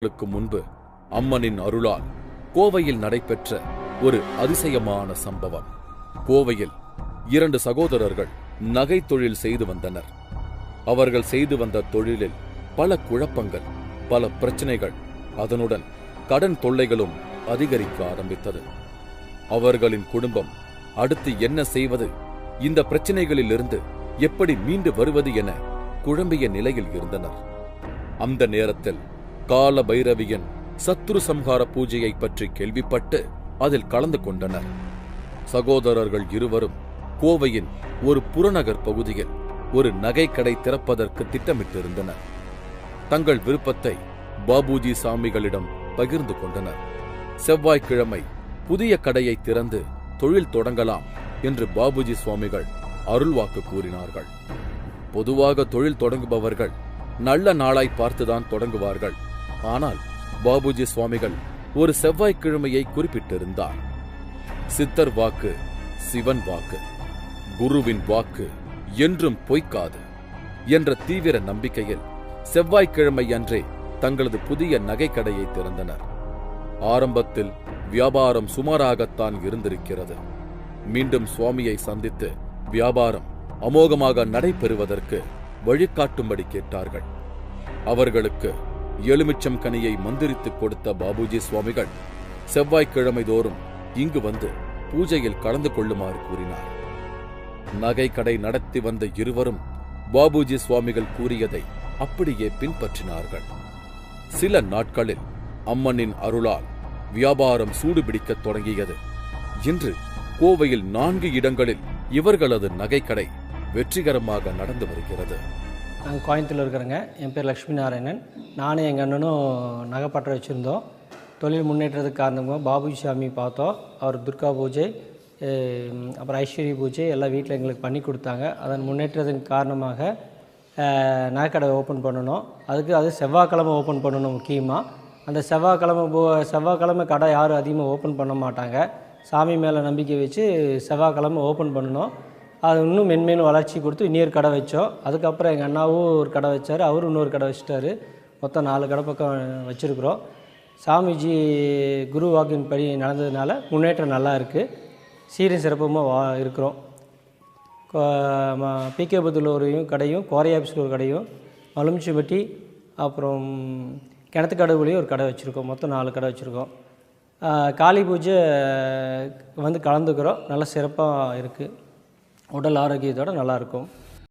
நாட்களுக்கு முன்பு அம்மனின் அருளால் கோவையில் நடைபெற்ற ஒரு அதிசயமான சம்பவம். கோவையில் இரண்டு சகோதரர்கள் நகை தொழில் செய்து வந்தனர். அவர்கள் செய்து வந்த தொழிலில் பல குழப்பங்கள் பல பிரச்சனைகள் அதனுடன் கடன் தொல்லைகளும் அதிகரிக்க ஆரம்பித்தது. அவர்களின் குடும்பம் அடுத்து என்ன செய்வது இந்த பிரச்சனைகளிலிருந்து எப்படி மீண்டு வருவது என குழம்பிய நிலையில் இருந்தனர். அந்த நேரத்தில் கால பைரவியின் சத்ரு சம்ஹார பூஜையை பற்றி கேள்விப்பட்டு அதில் கலந்து கொண்டனர். சகோதரர்கள் இருவரும் கோவையின் ஒரு புறநகர் பகுதியில் ஒரு நகைக்கடை திறப்பதற்கு திட்டமிட்டிருந்தனர். தங்கள் விருப்பத்தை பாபுஜி சாமிகளிடம் பகிர்ந்து கொண்டனர். செவ்வாய்க்கிழமை புதிய கடையை திறந்து தொழில் தொடங்கலாம் என்று பாபுஜி சுவாமிகள் அருள்வாக்கு கூறினார்கள். பொதுவாக தொழில் தொடங்குபவர்கள் நல்ல நாளாய் பார்த்துதான் தொடங்குவார்கள். ஆனால் பாபுஜி சுவாமிகள் ஒரு செவ்வாய்க்கிழமையை குறிப்பிட்டிருந்தார். சித்தர் வாக்கு சிவன் வாக்கு குருவின் வாக்கு என்றும் பொய்க்காது என்ற தீவிர நம்பிக்கையில் செவ்வாய்க்கிழமை அன்றே தங்களது புதிய நகைக்கடையை திறந்தனர். ஆரம்பத்தில் வியாபாரம் சுமாராகத்தான் இருந்திருக்கிறது. மீண்டும் சுவாமியை சந்தித்து வியாபாரம் அமோகமாக நடைபெறுவதற்கு வழிகாட்டும்படி கேட்டார்கள். அவர்களுக்கு எலுமிச்சம் கனியை மந்திரித்துக் கொடுத்த பாபுஜி சுவாமிகள் செவ்வாய்க்கிழமை தோறும் இங்கு வந்து பூஜையில் கலந்து கொள்ளுமாறு கூறினார். நகை கடை நடத்தி வந்த இருவரும் பாபுஜி சுவாமிகள் கூறியதை அப்படியே பின்பற்றினார்கள். சில நாட்களில் அம்மனின் அருளால் வியாபாரம் சூடுபிடிக்கத் தொடங்கியது. இன்று கோவையில் நான்கு இடங்களில் இவர்களது நகைக்கடை வெற்றிகரமாக நடந்து வருகிறது. நாங்கள் கோயம்புத்தூரில் இருக்கிறேங்க. என் பேர் லக்ஷ்மி நாராயணன். நானும் எங்கள் அண்ணனும் நகைப்பற்ற வச்சுருந்தோம். தொழில் முன்னேற்றத்துக்கு காரணமாக பாபுஜி சாமி பார்த்தோம். அவர் துர்கா பூஜை அப்புறம் ஐஸ்வர்ய பூஜை எல்லாம் வீட்டில் எங்களுக்கு பண்ணி கொடுத்தாங்க. அதன் முன்னேற்றத்துக்கு காரணமாக நகைக்கடை ஓப்பன் பண்ணணும். அதுக்கு அது செவ்வாய்க்கிழமை ஓப்பன் பண்ணணும் முக்கியமாக அந்த செவ்வாய்க்கிழமை போ செவ்வாய்க்கிழமை கடை யாரும் அதிகமாக ஓப்பன் பண்ண மாட்டாங்க. சாமி மேலே நம்பிக்கை வச்சு செவ்வாய்க்கிழமை ஓப்பன் பண்ணணும். அது இன்னும் மென்மேலும் வளர்ச்சி கொடுத்து இன்னொரு கடை வச்சோம். அதுக்கப்புறம் எங்கள் அண்ணாவும் ஒரு கடை வச்சார் அவரும் இன்னொரு கடை வச்சிட்டாரு. மொத்தம் நாலு கடை பக்கம் வச்சுருக்குறோம். சாமிஜி குரு வாக்கின் படி நடந்ததுனால முன்னேற்றம் நல்லா இருக்குது சீரும் சிறப்புமாக வா இருக்கிறோம். பிகே பத்தில் ஒரு கடையும் கோரையாபிஸில் ஒரு கடையும் மலுமிச்சிப்பட்டி அப்புறம் கிணத்துக்கடவுலையும் ஒரு கடை வச்சுருக்கோம். மொத்தம் நாலு கடை வச்சுருக்கோம். காளி பூஜை வந்து கலந்துக்கிறோம். நல்லா சிறப்பாக இருக்குது உடல் ஆரோக்கியத்தோடு நல்லாயிருக்கும்.